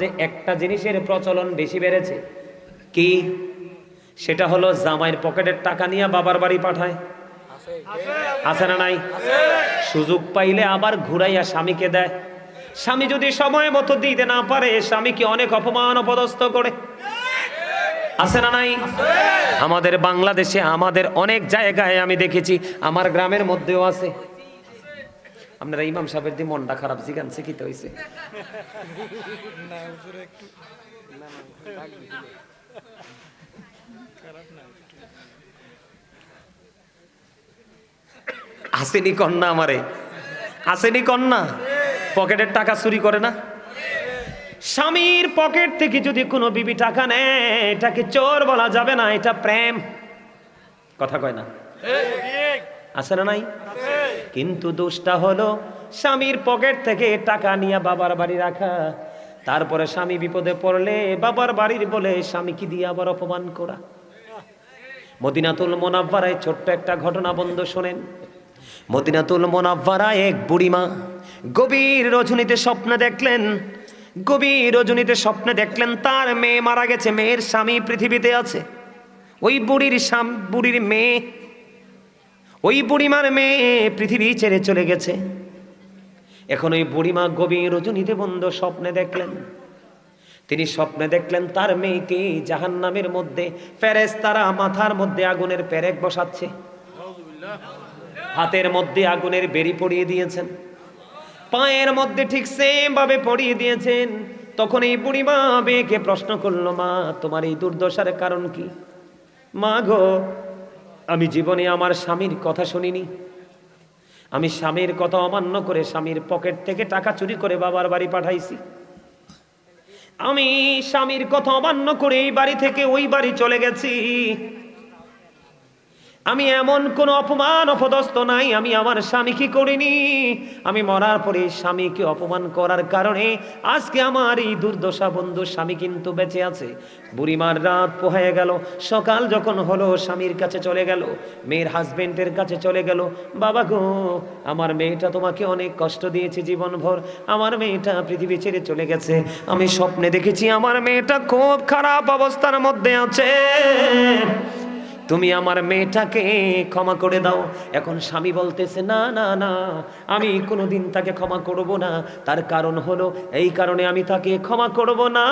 যে একটা জিনিসের প্রচলন বেশি বেড়েছে। কি? সেটা হলো জামাইয়ের পকেটের টাকা নিয়ে বাবার বাড়ি পাঠায়। আছে না নাই? সুযোগ পাইলে আবার ঘুরাইয়া স্বামীকে দেয়। স্বামী যদি সময় মতো দিতে না পারে, স্বামীকে অনেক অপমান অপদস্থ করে। আছে না নাই? আমাদের বাংলাদেশে আমাদের অনেক জায়গায় আমি দেখেছি, আমার গ্রামের মধ্যেও আছে। আপনারা ইমাম সাহেবের দিয়ে মনটা খারাপ জিগানছে কি তো হয়েছে আসেনি কন্যা আমারে। আসেনি কন্যা পকেটের টাকা চুরি করে না? স্বামীর পকেট থেকে যদি কোনো বিবি টাকা নেয় এটাকে চোর বলা যাবে না এটা প্রেম। কথা কয় না? আছে না নাই? কিন্তু দোষটা হলো স্বামীর পকেট থেকে টাকা নিয়ে বাবার বাড়ি রাখা। তারপরে স্বামী বিপদে পড়লে বাবার বাড়ির বলে স্বামীকে দিয়ে আবার অপমান করা। মদিনাতুল মোনাব্বারায় ছোট্ট একটা ঘটনা বন্ধ শোনেন। মদিনাতুল মোনাব্বারায় এক বুড়িমা গভীর রজনীতে স্বপ্নে দেখলেন। গভীর রজনীতে স্বপ্নে দেখলেন তার মেয়ে মারা গেছে, মেয়ের স্বামী পৃথিবীতে আছে। ওই বুড়ির স্বাম বুড়ির মেয়ে ওই বুড়িমার মেয়ে পৃথিবী ছেড়ে চলে গেছে। এখন ওই বুড়িমা গভীর রজনীতে বন্ধ স্বপ্নে দেখলেন। তিনি স্বপ্নে দেখলেন তার মেয়েকে জাহান নামের মধ্যে ফেরেস তারা মাথার মধ্যে আগুনের পেরেক বসাচ্ছে। হাতের মধ্যে আগুনের বেরি পড়িয়ে দিয়েছেন। পায়ের মধ্যে ঠিক সেম ভাবে পড়িয়ে দিয়েছেন। তখন এই বুড়িমা মেয়েকে প্রশ্ন করল, মা, তোমার এই দুর্দশার কারণ কি? মা গো আমি জীবনে আমার স্বামীর কথা শুনিনি। আমি স্বামীর কথা অমান্য করে স্বামীর পকেট থেকে টাকা চুরি করে বাবার বাড়ি পাঠাইছি। আমি স্বামীর কথা অমান্য করে এই বাড়ি থেকে ওই বাড়ি চলে গেছি। আমি এমন কোন অপমান, অপদস্থ নাই, আমি আমার স্বামীকে করিনি। আমি মরার পরে স্বামীকে অপমান করার কারণে আজকে আমার এই দুর্দশা বন্ধু স্বামী কিন্তু বেঁচে আছে। বুড়িমার রাত পোহায় গেল। সকাল যখন হলো, স্বামীর কাছে চলে গেল। মেয়ের হাজবেন্ডের কাছে চলে গেল। বাবা গো, আমার মেয়েটা তোমাকে অনেক কষ্ট দিয়েছে জীবনভর। আমার মেয়েটা পৃথিবী ছেড়ে চলে গেছে। আমি স্বপ্নে দেখেছি আমার মেয়েটা খুব খারাপ অবস্থার মধ্যে আছে। তুমি আমার মেয়েটাকে ক্ষমা করে দাও। এখন স্বামী বলতেছে, না না না, আমি কোনোদিন তাকে ক্ষমা করব না। তার কারণ হলো, এই কারণে আমি তাকে ক্ষমা করব না।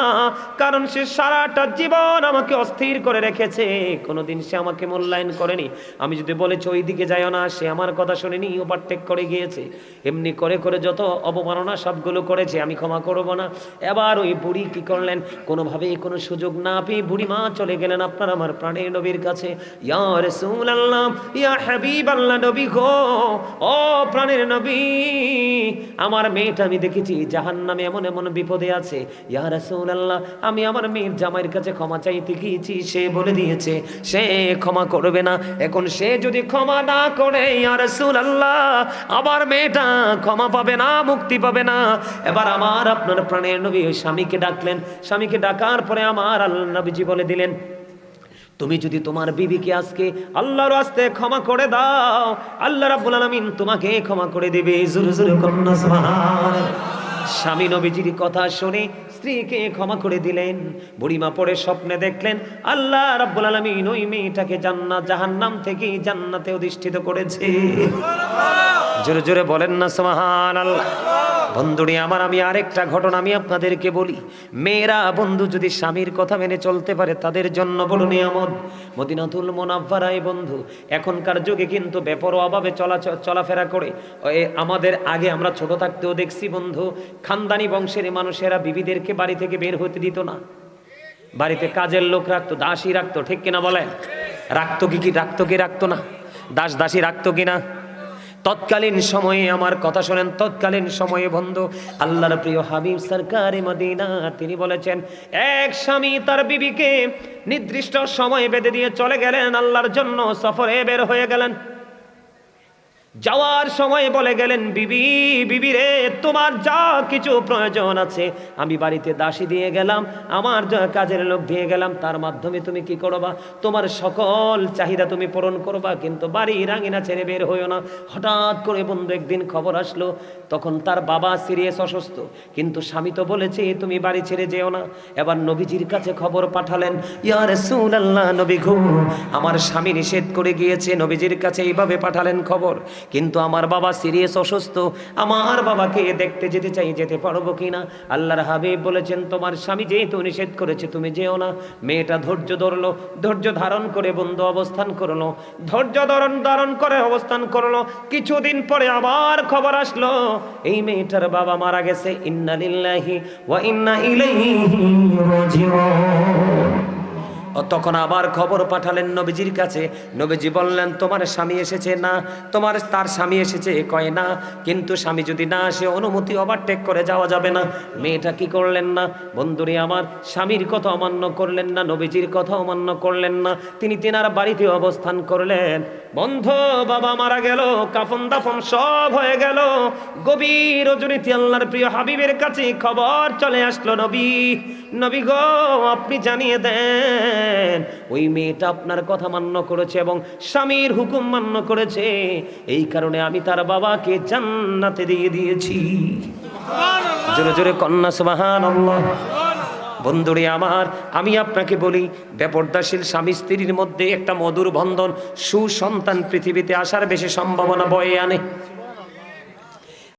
কারণ সে সারাটা জীবন আমাকে অস্থির করে রেখেছে। কোনোদিন সে আমাকে মূল্যায়ন করেনি। আমি যদি বলেছি ওই দিকে যাইও না, সে আমার কথা শুনেনি ওভারটেক করে গিয়েছে। এমনি করে করে যত অবমাননা সবগুলো করেছে, আমি ক্ষমা করব না। এবার ওই বুড়ি কি করলেন? কোনোভাবেই কোনো সুযোগ না পেয়ে বুড়ি মা চলে গেলেন আপনার আমার প্রাণের নবীর কাছে। ইয়া রসুল আল্লাহ ইয়া হাবিব আল্লাহ নবী গো, ও প্রাণের নবী, আমার মেয়েটা আমি দেখেছি জাহান নামে এমন এমন বিপদে আছে। ইয়া রসুল আল্লাহ আমি আমার মেয়ের জামাইয়ের কাছে ক্ষমা চাইতে গিয়েছি, সে বলে দিয়েছে, সে ক্ষমা করবে না। এখন সে যদি ক্ষমা না করে, ইয়া রসুল আল্লাহ আবার মেয়েটা ক্ষমা পাবে না, মুক্তি পাবে না। এবার আমার আপনার প্রাণের নবী ওই স্বামীকে ডাকলেন। স্বামীকে ডাকার পরে আমার আল্লাহ নবীজি বলে দিলেন তুমি যদি তোমার বিবিকে আজকে আল্লাহর আস্তে ক্ষমা করে দাও, আল্লাহ রাব্বুল আলামিন তোমাকে ক্ষমা করে দেবে। জোরে জোরে স্বামী নবীজির কথা শুনে স্ত্রীকে ক্ষমা করে দিলেন। বুড়িমা পরে স্বপ্নে দেখলেন, আল্লাহ রাব্বুল আলামিন ওই মেয়েটাকে জান্নাত, জাহান্নাম থেকে জান্নাতে অধিষ্ঠিত করেছে। জোরে জোরে বলেন না, সুবহানাল্লাহ। বন্ধুরি আমার, আমি আরেকটা ঘটনা আমি আপনাদেরকে বলি। মেয়েরা, বন্ধু যদি স্বামীর কথা মেনে চলতে পারে, তাদের জন্য বড় নিয়ামত। মদিনাতুল মোনাব্বারাই বন্ধু, এখনকার যুগে কিন্তু বেপরোয়াভাবে চলা চলাফেরা করে। আমাদের আগে আমরা ছোট থাকতেও দেখছি বন্ধু, খানদানি বংশের মানুষেরা বিবিদেরকে বাড়ি থেকে বের হতে দিত না। বাড়িতে কাজের লোক রাখতো, দাসী রাখতো, ঠিক কিনা বলেন? রাখতো কি কি? রাখতো কি রাখতো না? দাস দাসী রাখতো কিনা? তৎকালীন সময়ে আমার কথা শোনেন, তৎকালীন সময়ে বন্ধু, আল্লাহর প্রিয় হাবিব সরকারি মদিনা, তিনি বলেছেন, এক স্বামী তার বিবিকে নির্দিষ্ট সময় বেঁধে দিয়ে চলে গেলেন, আল্লাহর জন্য সফরে বের হয়ে গেলেন। যাওয়ার সময় বলে গেলেন, বিবি বিবি রে, তোমার যা কিছু প্রয়োজন আছে, আমি বাড়িতে দাসী দিয়ে গেলাম, আমার কাজের লোক দিয়ে গেলাম, তার মাধ্যমে তুমি কি করবা? তোমার সকল চাহিদা তুমি পূরণ করবা, কিন্তু বাড়ি রাঙিনা ছেড়ে বের হইও না। হঠাৎ করে বন্ধু একদিন খবর আসলো, তখন তার বাবা সিরিয়াস অসুস্থ, কিন্তু স্বামী তো বলেছে, তুমি বাড়ি ছেড়ে যেও না। এবার নবীজির কাছে খবর পাঠালেন, ইয়া রাসূলুল্লাহ, নবী গো, আমার স্বামী নিষেধ করে গিয়েছে। নবীজির কাছে এইভাবে পাঠালেন খবর কিন্তু আমার বাবা সিরিয়াস, অসুস্থ। আমার বাবাকে দেখতে যেতে চাই, যেতে পারব কিনা? আল্লাহর হাবিব বলেছেন, তোমার স্বামী যেহেতু নিষেধ করেছে, তুমি যেও না। মেয়েটা ধৈর্য ধরলো, ধৈর্য ধারণ করে বন্ধু অবস্থান করল, ধৈর্য ধারণ ধারণ করে অবস্থান করল। কিছুদিন পরে আবার খবর আসলো, এই মেয়েটার বাবা মারা গেছে। ইন্না লিল্লাহি ওয়া ইন্না ইলাইহি রাজিউন। তখন আবার খবর পাঠালেন নবীজির কাছে। নবীজি বললেন, তোমার স্বামী এসেছে না? তোমার, তার স্বামী এসেছে? কয় না। কিন্তু স্বামী যদি না আসে, অনুমতি ওভারটেক করে যাওয়া যাবে না। মেয়েটা কি করলেন না? বন্ধুরে আমার, স্বামীর কথা অমান্য করলেন না, নবীজির কথা অমান্য করলেন না। তিনি তেনার বাড়িতে অবস্থান করলেন। বন্ধ, বাবা মারা গেল, কাফন দাফন সব হয়ে গেল। গভীর রজনীতি আল্লাহর প্রিয় হাবিবের কাছে খবর চলে আসলো নবী। নবী গো, আপনি জানিয়ে দেন ওই মেয়েটা আপনার কথা মান্য করেছে এবং স্বামীর হুকুম মান্য করেছে। এই কারণে আমি তার বাবাকে জান্নাতে দিয়ে দিয়েছি। জোরে জোরে কন্যা সুবাহান বন্ধুরে আমার আমি আপনাকে বলি বেপর্দাশীল স্বামী স্ত্রীর মধ্যে একটা মধুর বন্ধন সুসন্তান পৃথিবীতে আসার বেশি সম্ভাবনা বয়ে আনে।